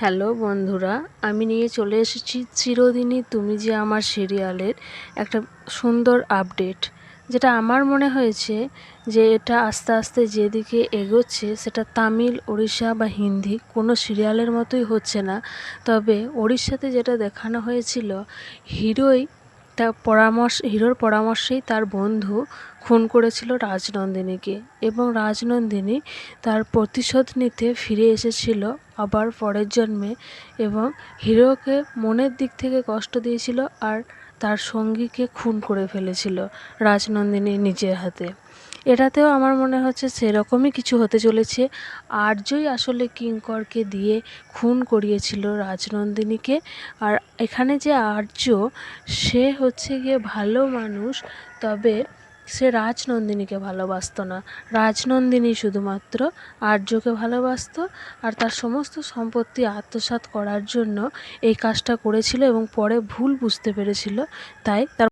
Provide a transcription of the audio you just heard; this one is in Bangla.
হ্যালো বন্ধুরা, আমি নিয়ে চলে এসেছি চিরদিনই তুমি যে আমার সিরিয়ালের একটা সুন্দর আপডেট। যেটা আমার মনে হয়েছে যে এটা আস্তে আস্তে যেদিকে এগোচ্ছে সেটা তামিল, ওড়িশা বা হিন্দি কোনো সিরিয়ালের মতোই হচ্ছে না। তবে ওড়িশাতে যেটা দেখানো হয়েছিল, হিরোই তা পরামর্শ, হিরোর পরামর্শেই তার বন্ধু খুন করেছিল রাজনন্দিনীকে এবং রাজনন্দিনী তার প্রতিশোধ নিতে ফিরে এসেছিল আবার পরের জন্মে এবং হিরোকে মনের দিক থেকে কষ্ট দিয়েছিল আর তার সঙ্গীকে খুন করে ফেলেছিল রাজনন্দিনী নিজের হাতে। এটাতেও আমার মনে হচ্ছে সেরকমই কিছু হতে চলেছে। আর্যই আসলে কিঙ্করকে দিয়ে খুন করিয়েছিল রাজনন্দিনীকে। আর এখানে যে আর্য, সে হচ্ছে গিয়ে ভালো মানুষ, তবে সে রাজনন্দিনীকে ভালোবাসতো না। রাজনন্দিনী শুধুমাত্র আর্যকে ভালোবাসতো আর তার সমস্ত সম্পত্তি আত্মসাৎ করার জন্য এই কাজটা করেছিল এবং পরে ভুল বুঝতে পেরেছিল, তাই তার